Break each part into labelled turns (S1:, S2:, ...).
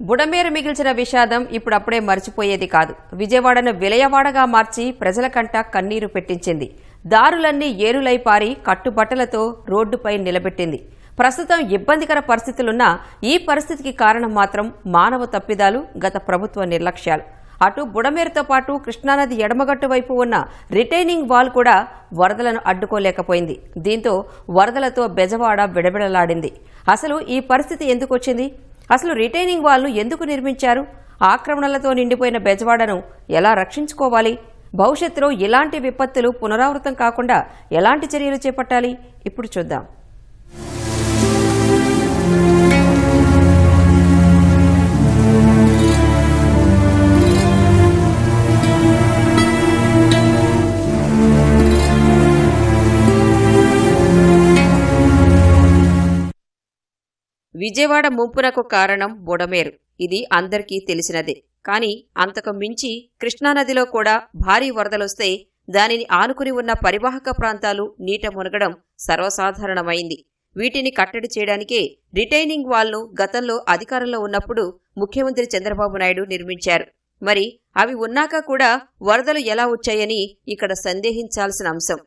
S1: బుడమేరు మిగిల్చిన విషాదం ఇప్పుడప్పుడే మర్చిపోయేది కాదు. విజయవాడను విలయవాడగా మార్చి ప్రజల కంట కన్నీరు పెట్టించింది. దారులన్నీ ఏరులై పారి కట్టుబట్టలతో రోడ్డుపై నిలబెట్టింది. ప్రస్తుతం ఇబ్బందికర పరిస్థితులున్నా ఈ పరిస్థితికి కారణం మాత్రం మానవ తప్పిదాలు గత ప్రభుత్వ నిర్లక్ష్యాలు. అటు బుడమేరుతో పాటు కృష్ణానది ఎడమగట్టు వైపు ఉన్న రిటైనింగ్ వాల్ కూడా వరదలను అడ్డుకోలేకపోయింది. దీంతో వరదలతో బెజవాడ విడబిడలాడింది అసలు ఈ పరిస్థితి ఎందుకొచ్చింది? అసలు రిటైనింగ్ వాల్ను ఎందుకు నిర్మించారు? ఆక్రమణలతో నిండిపోయిన బెజవాడను ఎలా రక్షించుకోవాలి? భవిష్యత్తులో ఇలాంటి విపత్తులు పునరావృతం కాకుండా ఎలాంటి చర్యలు చేపట్టాలి? ఇప్పుడు చూద్దాం. విజయవాడ ముంపునకు కారణం బుడమేరు. ఇది అందరికీ తెలిసినదే. కానీ అంతకు మించి కృష్ణానదిలో కూడా భారీ వరదలొస్తే దానిని ఆనుకుని ఉన్న పరివాహక ప్రాంతాలు నీట మునగడం సర్వసాధారణమైంది. వీటిని కట్టడి చేయడానికే రిటైనింగ్ వాల్ను గతంలో అధికారంలో ఉన్నప్పుడు ముఖ్యమంత్రి చంద్రబాబు నాయుడు నిర్మించారు. మరి అవి ఉన్నాక కూడా వరదలు ఎలా వచ్చాయని ఇక్కడ సందేహించాల్సిన అంశం.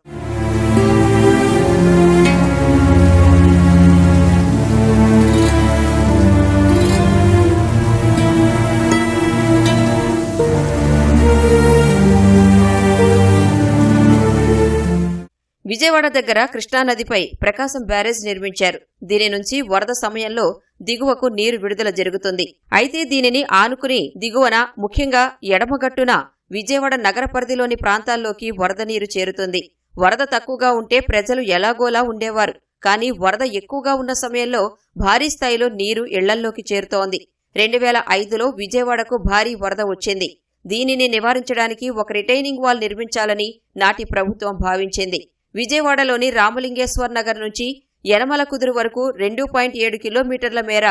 S1: విజయవాడ దగ్గర కృష్ణానదిపై ప్రకాశం బ్యారేజ్ నిర్మించారు. దీని నుంచి వరద సమయంలో దిగువకు నీరు విడుదల జరుగుతుంది. అయితే దీనిని ఆనుకుని దిగువన ముఖ్యంగా ఎడమగట్టున విజయవాడ నగర పరిధిలోని ప్రాంతాల్లోకి వరద నీరు చేరుతుంది. వరద తక్కువగా ఉంటే ప్రజలు ఎలాగోలా ఉండేవారు. కానీ వరద ఎక్కువగా ఉన్న సమయంలో భారీ స్థాయిలో నీరు ఇళ్ళల్లోకి చేరుతోంది. రెండు వేల ఐదులో విజయవాడకు భారీ వరద వచ్చింది. దీనిని నివారించడానికి ఒక రిటైనింగ్ వాల్ నిర్మించాలని నాటి ప్రభుత్వం భావించింది. విజయవాడలోని రామలింగేశ్వర్ నగర్ నుంచి యనమల కుదురు వరకు రెండు పాయింట్ ఏడు కిలోమీటర్ల మేర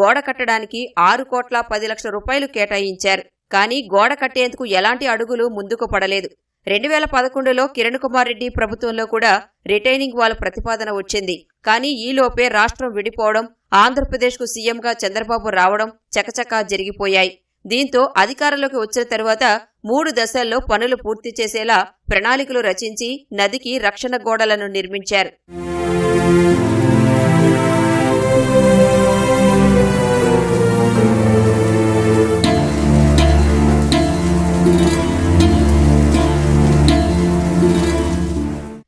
S1: గోడ కట్టడానికి ఆరు కోట్ల పది లక్షల రూపాయలు కేటాయించారు. కానీ గోడ కట్టేందుకు ఎలాంటి అడుగులు ముందుకు పడలేదు. రెండు వేల పదకొండులో కిరణ్ కుమార్ రెడ్డి ప్రభుత్వంలో కూడా రిటైనింగ్ వాల్ ప్రతిపాదన వచ్చింది. కానీ ఈలోపే రాష్ట్రం విడిపోవడం ఆంధ్రప్రదేశ్కు సీఎంగా చంద్రబాబు రావడం చకచకా జరిగిపోయాయి. దీంతో అధికారంలోకి వచ్చిన తరువాత మూడు దశల్లో పనులు పూర్తి చేసేలా ప్రణాళికలు రచించి నదికి రక్షణ గోడలను నిర్మించారు.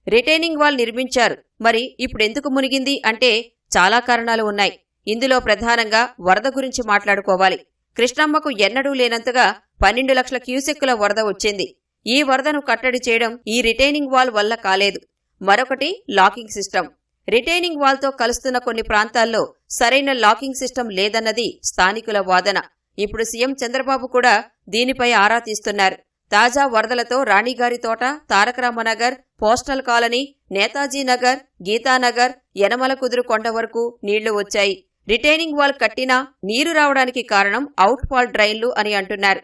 S1: రిటైనింగ్ వాల్ నిర్మించారు. మరి ఇప్పుడెందుకు మునిగింది అంటే చాలా కారణాలు ఉన్నాయి. ఇందులో ప్రధానంగా వరద గురించి మాట్లాడుకోవాలి. కృష్ణమ్మకు ఎన్నడూ లేనంతగా పన్నెండు లక్షల క్యూసెక్కుల వరద వచ్చింది. ఈ వరదను కట్టడి చేయడం ఈ రిటైనింగ్ వాల్ వల్ల కాలేదు. మరొకటి లాకింగ్ సిస్టమ్. రిటైనింగ్ వాల్తో కలుస్తున్న కొన్ని ప్రాంతాల్లో సరైన లాకింగ్ సిస్టమ్ లేదన్నది స్థానికుల వాదన. ఇప్పుడు సీఎం చంద్రబాబు కూడా దీనిపై ఆరా తీస్తున్నారు. తాజా వరదలతో రాణిగారి తోట Tarakaramanagar postal colony Netaji Nagar Geetanagar Yanamalakuduru కొండ వరకు నీళ్ళు వచ్చాయి. రిటైనింగ్ వాల్ కట్టినా నీరు రావడానికి కారణం అవుట్ ఫాల్ డ్రైన్లు అని అంటున్నారు.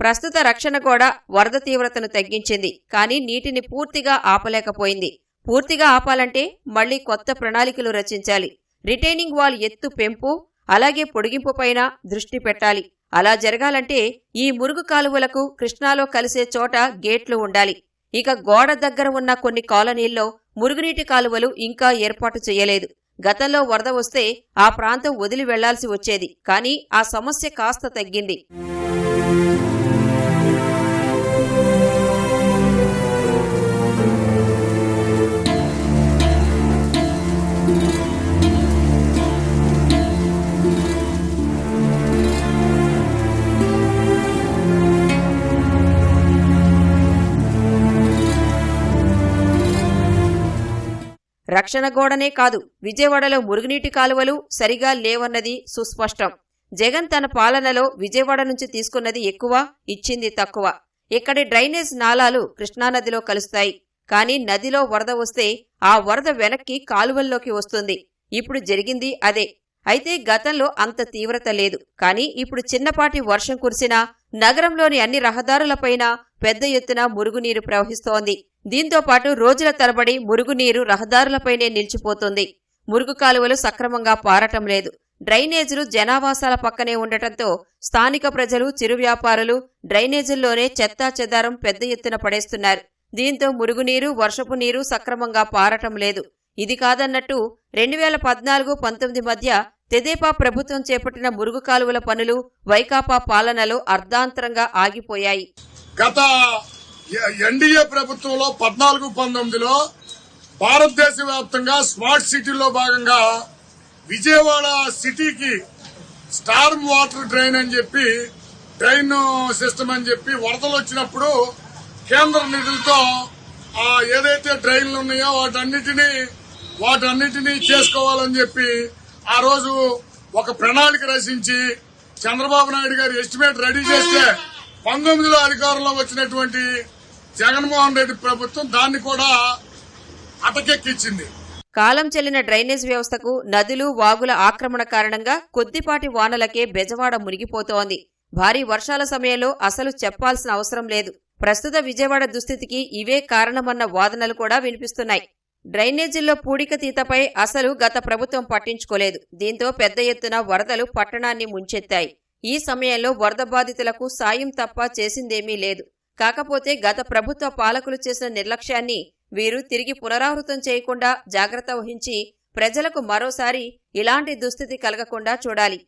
S1: ప్రస్తుత రక్షణ కూడా వరద తీవ్రతను తగ్గించింది కానీ నీటిని పూర్తిగా ఆపలేకపోయింది. పూర్తిగా ఆపాలంటే మళ్ళీ కొత్త ప్రణాళికలు రచించాలి. రిటైనింగ్ వాల్ ఎత్తు పెంపు అలాగే పొడిగింపు పైన దృష్టి పెట్టాలి. అలా జరగాలంటే ఈ మురుగు కాలువలకు కృష్ణాలో కలిసే చోట గేట్లు ఉండాలి. ఇక గోడ దగ్గర ఉన్న కొన్ని కాలనీల్లో మురుగునీటి కాలువలు ఇంకా ఏర్పాటు చేయలేదు. గతంలో వరద వస్తే ఆ ప్రాంతం వదిలి వెళ్ళాల్సి వచ్చేది కానీ ఆ సమస్య కాస్త తగ్గింది. రక్షణ గోడనే కాదు విజయవాడలో మురుగునీటి కాలువలు సరిగా లేవన్నది సుస్పష్టం. జగన్ తన పాలనలో విజయవాడ నుంచి తీసుకున్నది ఎక్కువ ఇచ్చింది తక్కువ. ఇక్కడి డ్రైనేజ్ నాలాలు కృష్ణానదిలో కలుస్తాయి. కానీ నదిలో వరద వస్తే ఆ వరద వెనక్కి కాలువల్లోకి వస్తుంది. ఇప్పుడు జరిగింది అదే. అయితే గతంలో అంత తీవ్రత లేదు. కానీ ఇప్పుడు చిన్నపాటి వర్షం కురిసినా నగరంలోని అన్ని రహదారులపైన పెద్ద ఎత్తున మురుగునీరు ప్రవహిస్తోంది. దీంతో పాటు రోజుల తరబడి మురుగునీరు రహదారులపైనే నిలిచిపోతుంది. మురుగు కాలువలు సక్రమంగా పారటం లేదు. డ్రైనేజీలు జనావాసాల పక్కనే ఉండటంతో స్థానిక ప్రజలు చిరు వ్యాపారులు డ్రైనేజీల్లోనే చెత్తా చెదారం పెద్ద ఎత్తున పడేస్తున్నారు. దీంతో మురుగునీరు వర్షపు నీరు సక్రమంగా పారటం లేదు. ఇది కాదన్నట్టు రెండు వేల పద్నాలుగు పంతొమ్మిది మధ్య తెదేపా ప్రభుత్వం చేపట్టిన మురుగు కాలువల పనులు వైకాపా పాలనలో అర్ధాంతరంగా ఆగిపోయాయి.
S2: గత ఎన్డీఏ ప్రభుత్వంలో పద్నాలుగు పంతొమ్మిదిలో భారతదేశ వ్యాప్తంగా స్మార్ట్ సిటీలో భాగంగా విజయవాడ సిటీకి స్టార్మ్ వాటర్ డ్రైన్ అని చెప్పి డ్రైన్ సిస్టమ్ అని చెప్పి వరదలు వచ్చినప్పుడు కేంద్ర నిధులతో ఏదైతే డ్రైన్లు ఉన్నాయో వాటన్నిటినీ వాటన్నిటినీ చేసుకోవాలని చెప్పి ఆ రోజు ఒక ప్రణాళిక రచించి చంద్రబాబు నాయుడు గారు ఎస్టిమేట్ రెడీ చేస్తే పంతొమ్మిదిలో అధికారంలో వచ్చినటువంటి జగన్మోహన్ రెడ్డి ప్రభుత్వం దాన్ని కూడా అటకెక్కించింది
S1: కాలం చెల్లిన డ్రైనేజ్ వ్యవస్థకు నదులు వాగుల ఆక్రమణ కారణంగా కొద్దిపాటి వానలకే బెజవాడ మునిగిపోతోంది. భారీ వర్షాల సమయంలో అసలు చెప్పాల్సిన అవసరం లేదు. ప్రస్తుత విజయవాడ దుస్థితికి ఇవే కారణమన్న వాదనలు కూడా వినిపిస్తున్నాయి. డ్రైనేజీల్లో పూడిక తీతపై అసలు గత ప్రభుత్వం పట్టించుకోలేదు. దీంతో పెద్ద ఎత్తున వరదలు పట్టణాన్ని ముంచెత్తాయి. ఈ సమయంలో వరద బాధితులకు సాయం తప్ప చేసిందేమీ లేదు. కాకపోతే గత ప్రభుత్వ పాలకులు చేసిన నిర్లక్ష్యాన్ని వీరు తిరిగి పునరావృతం చేయకుండా జాగ్రత్త వహించి ప్రజలకు మరోసారి ఇలాంటి దుస్థితి కలగకుండా చూడాలి.